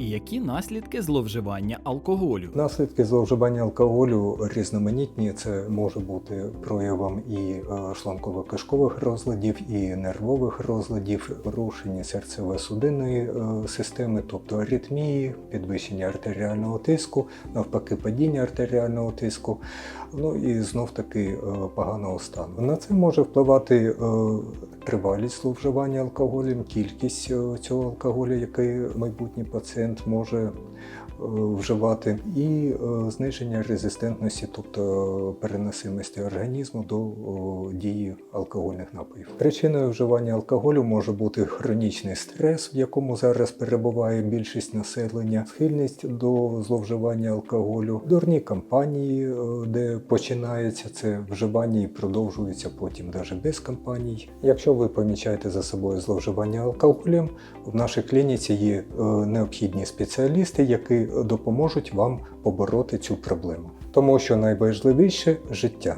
І які наслідки зловживання алкоголю? Наслідки зловживання алкоголю різноманітні. Це може бути проявом і е, шлунково-кишкових розладів, і нервових розладів, порушення серцево-судинної е, системи, тобто аритмії, підвищення артеріального тиску, навпаки, падіння артеріального тиску, ну і знов таки е, поганого стану. На це може впливати тривалість зловживання алкоголем, кількість е, цього алкоголю, який майбутній пацієнт може е, вживати, і е, зниження резистентності, тобто переносимості організму до дії алкогольних напоїв. Причиною вживання алкоголю може бути хронічний стрес, в якому зараз перебуває більшість населення, схильність до зловживання алкоголю, дурні кампанії, де починається це вживання і продовжується потім навіть без кампаній. Якщо ви помічаєте за собою зловживання алкоголем, в нашій клініці є е, необхідні спеціалісти, які допоможуть вам побороти цю проблему. Тому що найважливіше життя.